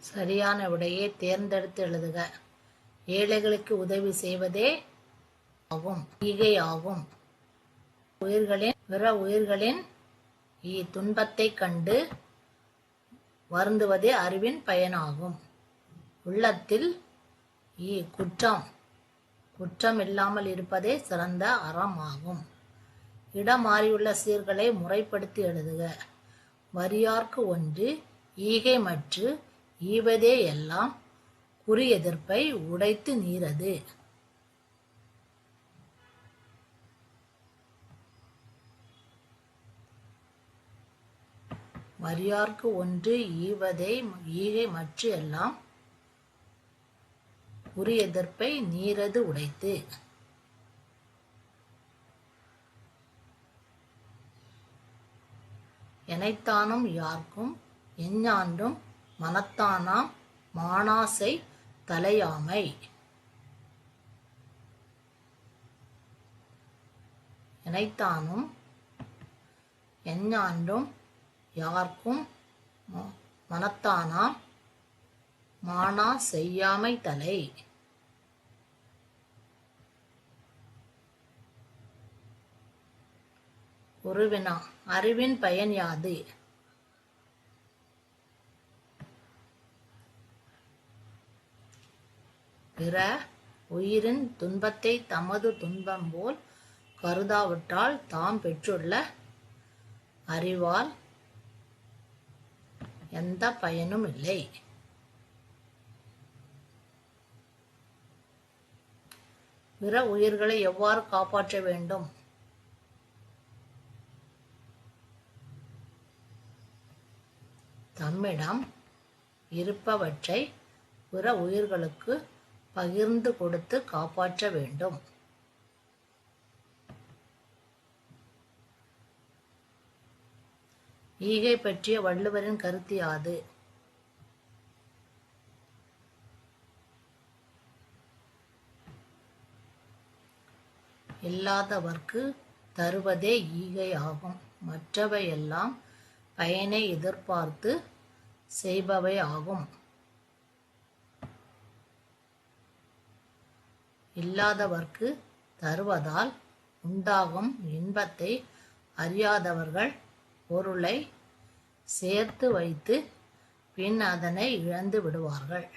சரியான விடையை தேர்ந்தெடுத்து எழுதுக. ஏழைகளுக்கு உதவி செய்வதே ஆகும் ஈகை ஆகும். உயிர்களின் பிற உயிர்களின் இ- கண்டு வருந்துவதே அறிவின் பயனாகும். உள்ளத்தில் ஈ குற்றம் குற்றம் இல்லாமல் இருப்பதே சிறந்த அறம் ஆகும் இடம் மாறியுள்ள சீர்களை முறைப்படுத்தி எழுதுக. வரியார்க்கு ஒன்று ஈகை மற்றும் ஈவதே எல்லாம் குறி எதிர்ப்பை உடைத்து நீரது. வரியார்க்கு ஒன்று ஈவதை ஈகை மற்ற எல்லாம் உரி எதிர்ப்பை நீரது உடைத்து. எனைத்தானும் யார்க்கும் எஞ்ஞாண்டும் மனத்தானாம் மானாசை தலையாமை. இணைத்தானும் எஞ்ஞாண்டும் யார்க்கும் ம- மனத்தானாம் மானா செய்யாமை தலை. உருவினா அறிவின் பயன் யாது? பிற உயிரின் துன்பத்தை தமது துன்பம் போல் கருதாவிட்டால் தாம் பெற்றுள்ள அறிவால் எந்த பயனும் இல்லை. பிற உயிர்களை எவ்வாறு காப்பாற்ற வேண்டும்? தம்மிடம் இருப்பவற்றை பிற உயிர்களுக்கு பகிர்ந்து கொடுத்து காப்பாற்ற வேண்டும். ஈகை பற்றிய வள்ளுவரின் கருத்து யாது? இல்லாதவர்க்கு தருவதே ஈகை ஆகும். மற்றவையெல்லாம் பயனை எதிர்பார்த்து செய்பவை ஆகும். இல்லாதவர்க்கு தருவதால் உண்டாகும் இன்பத்தை அறியாதவர்கள் பொருளை சேர்த்து வைத்து பின் அதனை இழந்து விடுவார்கள்.